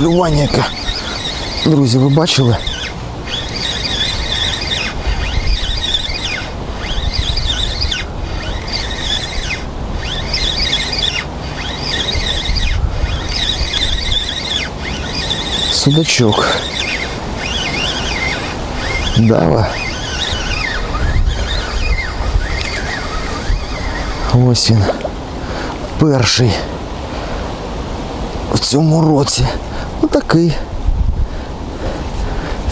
клювання яке. Друзі, ви бачили? Судачок. Дава. Ось він. Перший. В цьому році. Ну такий.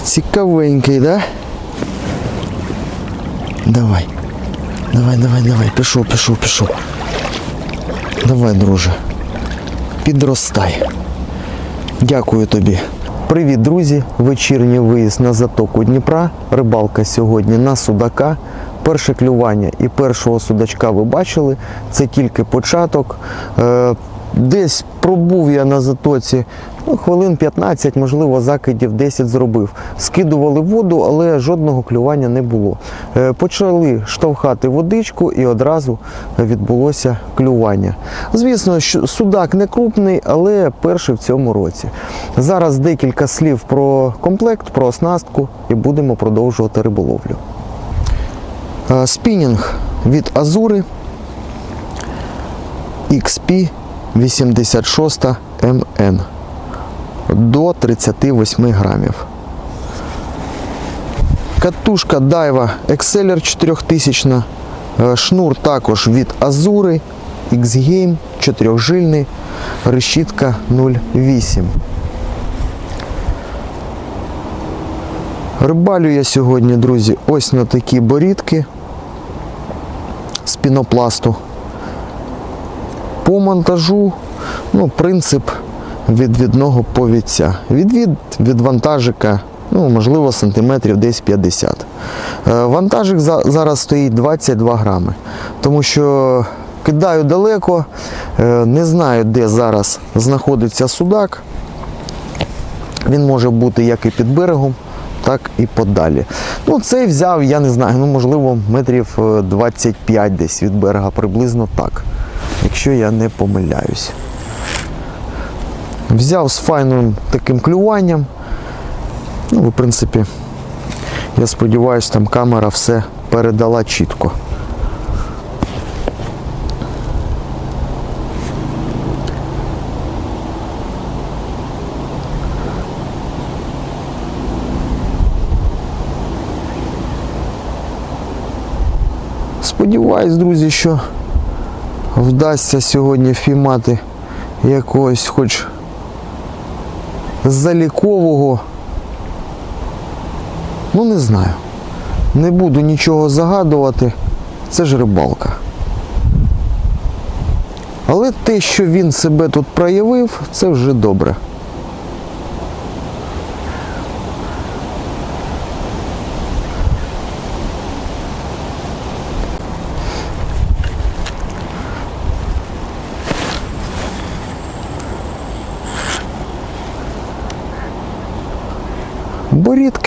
Цікавенький, да? Давай. Давай, давай, давай. Пішов, пішов, пішов. Давай, друже. Підростай. Дякую тобі. Привіт, друзі! Вечірній виїзд на затоку Дніпра. Рибалка сьогодні на судака. Перше клювання і першого судачка ви бачили. Це тільки початок. Десь пробув я на затоці ну, хвилин 15, можливо, закидів 10 зробив. Скидували воду, але жодного клювання не було. Е, Почали штовхати водичку і одразу відбулося клювання. Звісно, судак не крупний, але перший в цьому році. Зараз декілька слів про комплект, про оснастку і будемо продовжувати риболовлю. Е, Спінінг від Азури XP 86 MN до 38 грамів. Катушка Daiwa Exceller 4000. Е, Шнур також від Азури X-Game 4-жильний, решітка 0,8. Рибалю я сьогодні, друзі, ось на такі борідки з пінопласту. По монтажу, ну, принцип відвідного повідця. Відвід від вантажика, ну, можливо, сантиметрів десь 50. Е, Вантажик зараз стоїть 22 грами, тому що кидаю далеко, е, не знаю, де зараз знаходиться судак. Він може бути як і під берегом, так і подалі. Ну, цей взяв, я не знаю, ну можливо, метрів е, 25 десь від берега, приблизно так, якщо я не помиляюсь. Взяв з файним таким клюванням. Ну, в принципі, я сподіваюся, там камера все передала чітко. Сподіваюсь, друзі, що вдасться сьогодні впіймати якогось хоч залікового. Ну не знаю. Не буду нічого загадувати. Це ж рибалка. Але те, що він себе тут проявив, це вже добре.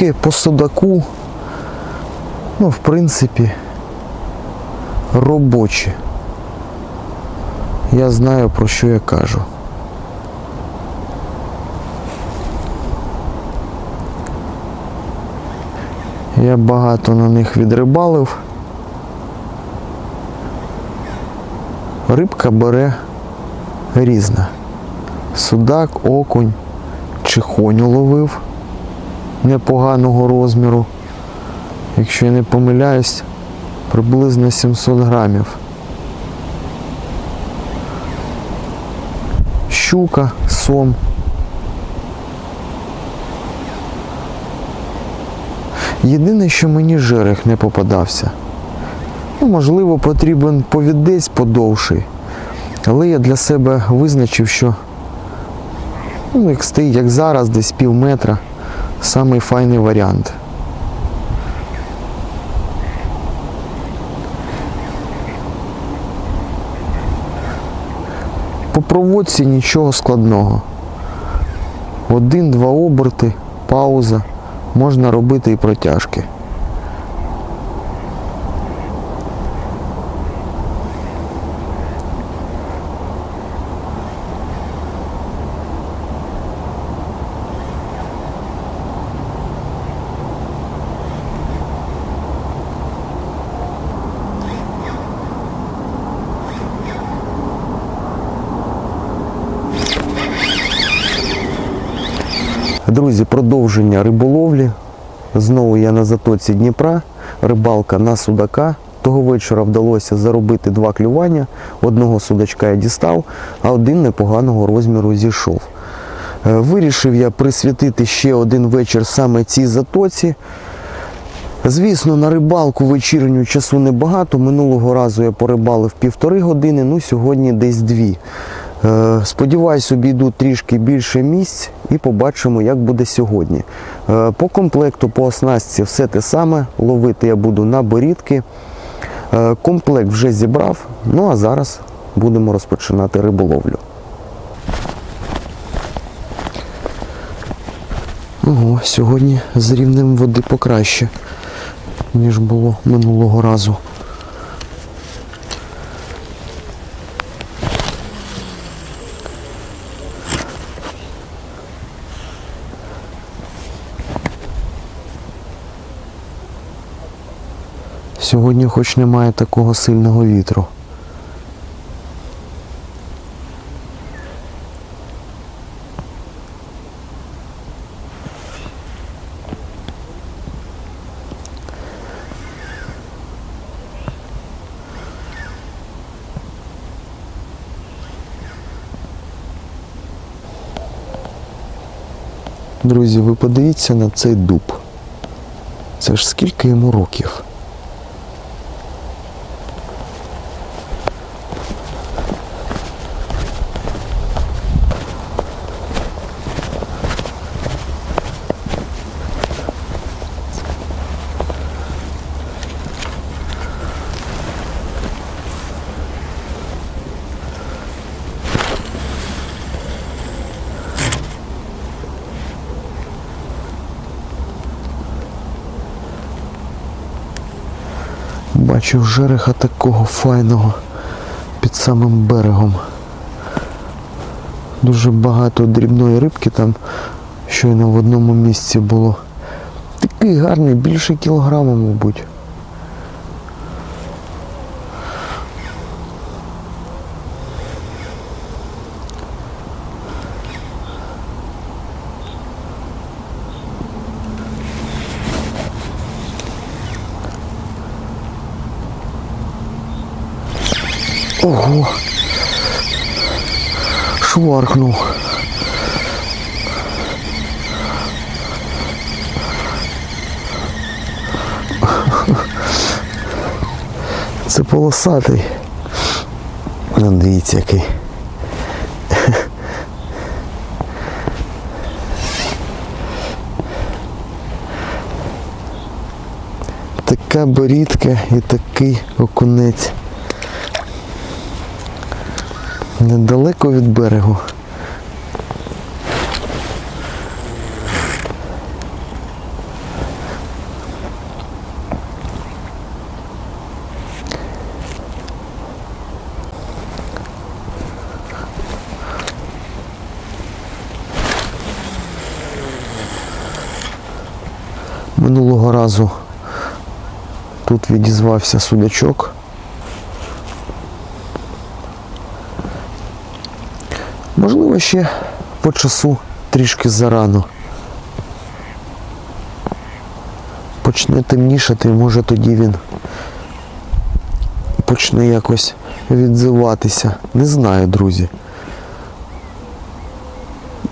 Борідки по судаку, ну, в принципі, робочі. Я знаю, про що я кажу. Я багато на них відрибалив. Рибка бере різна. Судак, окунь, чихоню ловив непоганого розміру. Якщо я не помиляюсь, приблизно 700 грамів. Щука, сом. Єдине, що мені жерех не попадався. Ну, можливо, потрібен повідець подовший. Але я для себе визначив, що ну, як стоїть, як зараз, десь пів метра самий файний варіант. По проводці нічого складного. Один-два оберти, пауза, можна робити і протяжки. Друзі, продовження риболовлі. Знову я на затоці Дніпра, рибалка на судака. Того вечора вдалося заробити два клювання. Одного судачка я дістав, а один непоганого розміру зійшов. Е, Вирішив я присвятити ще один вечір саме цій затоці. Звісно, на рибалку вечірню часу небагато. Минулого разу я порибалив півтори години, ну сьогодні десь дві. Е, Сподіваюсь, обійду трішки більше місць і побачимо, як буде сьогодні. Е, По комплекту, по оснастці все те саме. Ловити я буду на борідки. Е, Комплект вже зібрав, ну а зараз будемо розпочинати риболовлю. Ого, сьогодні з рівнем води покраще, ніж було минулого разу. Сьогодні хоч немає такого сильного вітру. Друзі, ви подивіться на цей дуб. Це ж скільки йому років? Бачив жереха такого файного під самим берегом. Дуже багато дрібної рибки там щойно в одному місці було. Такий гарний, більше кілограма, мабуть. Ого. Шваркнув. Це полосатий. Ну, дивіться який. Така борідка і такий окунець. Недалеко від берегу. Минулого разу тут відізвався судачок. Можливо, ще по часу трішки зарано. Почне темнішати, може тоді він почне якось відзиватися. Не знаю, друзі.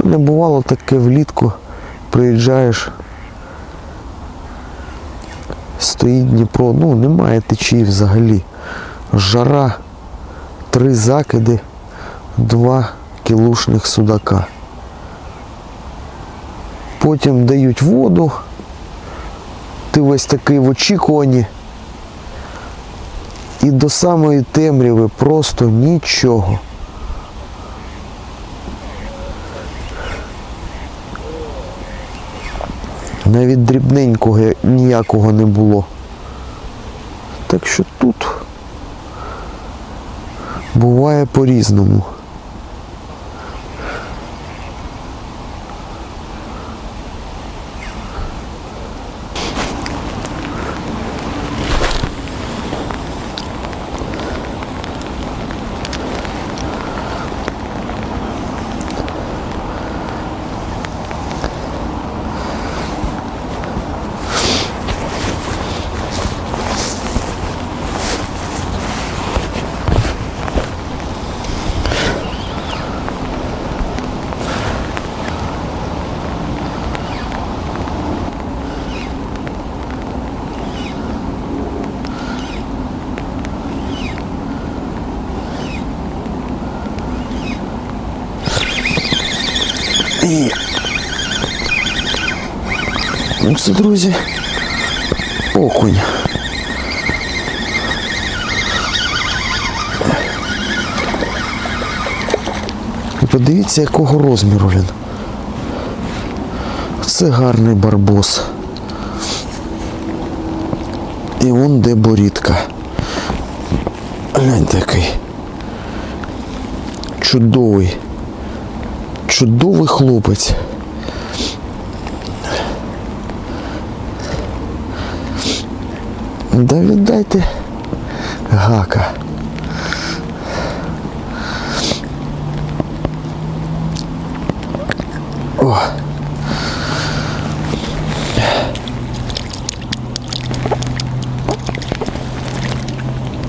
Не бувало таке влітку, приїжджаєш, стоїть Дніпро, ну немає течії взагалі. Жара, три закиди, два кілушних судака. Потім дають воду. Ти весь такий в очікуванні. І до самої темряви просто нічого. Навіть дрібненького ніякого не було. Так що тут буває по-різному. І... Ну, Це, друзі, окунь. Подивіться, якого розміру він. Це гарний барбос. І вон де борідка. Гляньте який. Чудовий. Чудовий хлопець. Да віддайте гака. О.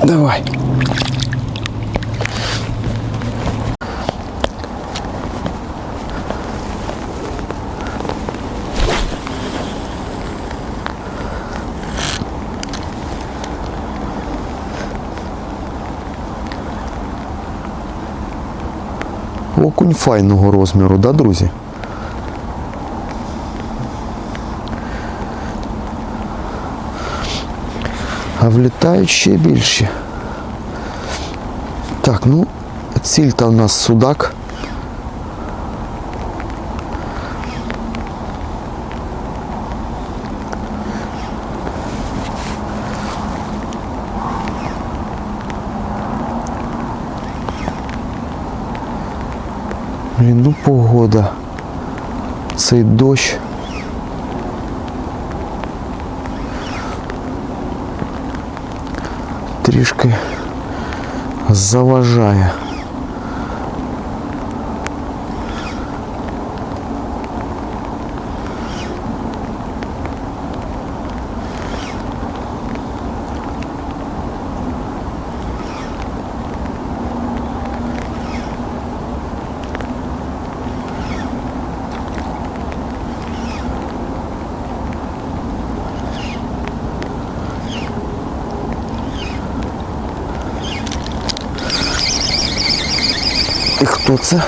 Давай. Окунь файного розміру, да, друзі? А влітають ще більше. Так, ну, ціль-то у нас судак. Погода. Цей дощ. Трішки заважає. Це?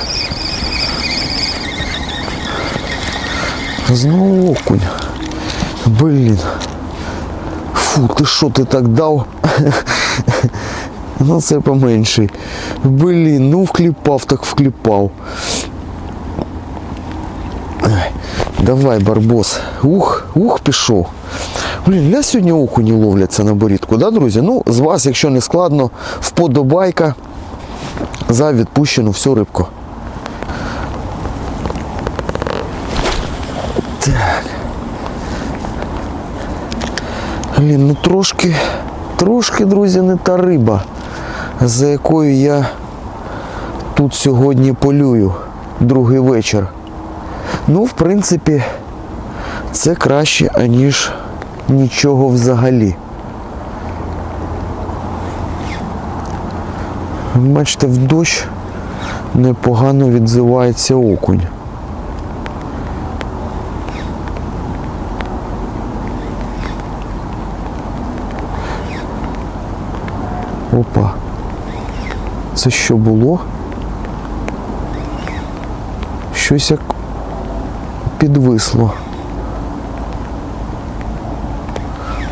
Знову окунь. Блін. Фу, ти що ти так дав? Ну це поменший. Блін, ну вкліпав, так вкліпав. Давай, барбос. Ух, ух, пішов. Блін, для сьогодні окуні ловляться на борідку, да, друзі? Ну, з вас, якщо не складно, вподобайка за відпущену всю рибку. Так. Блін, ну трошки, трошки, друзі, не та риба, за якою я тут сьогодні полюю другий вечір. Ну, в принципі, це краще, аніж нічого взагалі. Бачите, в дощ непогано відзивається окунь. Опа. Це що було? Щось як підвисло.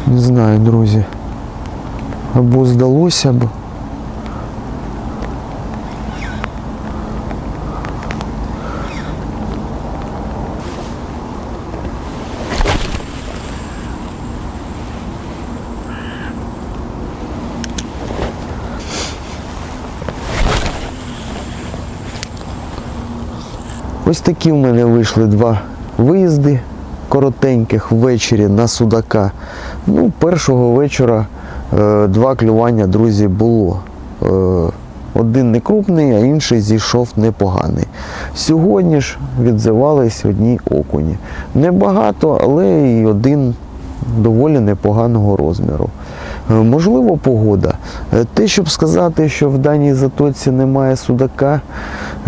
Не знаю, друзі. Або здалося б. Ось такі в мене вийшли два виїзди коротеньких ввечері на Судака. Ну, першого вечора е, два клювання, друзі, було. Е, один не крупний, а інший зійшов непоганий. Сьогодні ж відзивались одні окуні. Небагато, але і один доволі непоганого розміру. Е, Можливо, погода. Е, Те, щоб сказати, що в даній затоці немає судака,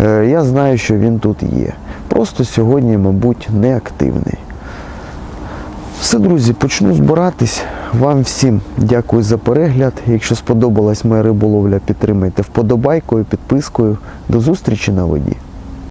е, я знаю, що він тут є. Просто сьогодні, мабуть, не активний. Все, друзі, почну збиратись. Вам всім дякую за перегляд. Якщо сподобалась моя риболовля, підтримайте вподобайкою, підпискою. До зустрічі на воді.